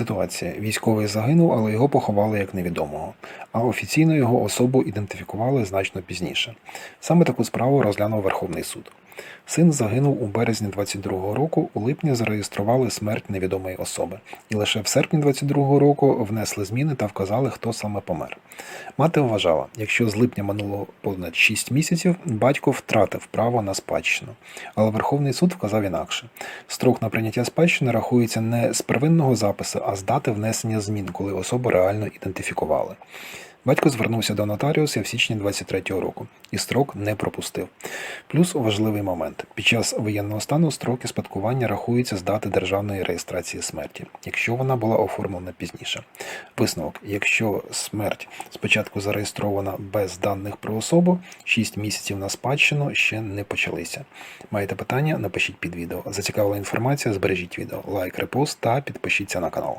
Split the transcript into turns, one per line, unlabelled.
Ситуація: військовий загинув, але його поховали як невідомого, а офіційно його особу ідентифікували значно пізніше. Саме таку справу розглянув Верховний суд. Син загинув у березні 22-го року. У липні зареєстрували смерть невідомої особи, і лише в серпні 22-го року внесли зміни та вказали, хто саме помер. Мати вважала, якщо з липня минуло понад 6 місяців, батько втратив право на спадщину. Але Верховний суд вказав інакше. Строк на прийняття спадщини рахується не з первинного запису, а з дати внесення змін, коли особу реально ідентифікували. Батько звернувся до нотаріуса в січні 23-го року і строк не пропустив. Плюс важливий момент: під час воєнного стану строки спадкування рахуються з дати державної реєстрації смерті, якщо вона була оформлена пізніше. Висновок: якщо смерть спочатку зареєстрована без даних про особу, 6 місяців на спадщину ще не почалися. Маєте питання? Напишіть під відео. Зацікавила інформація, збережіть відео, лайк, репост та підпишіться на канал.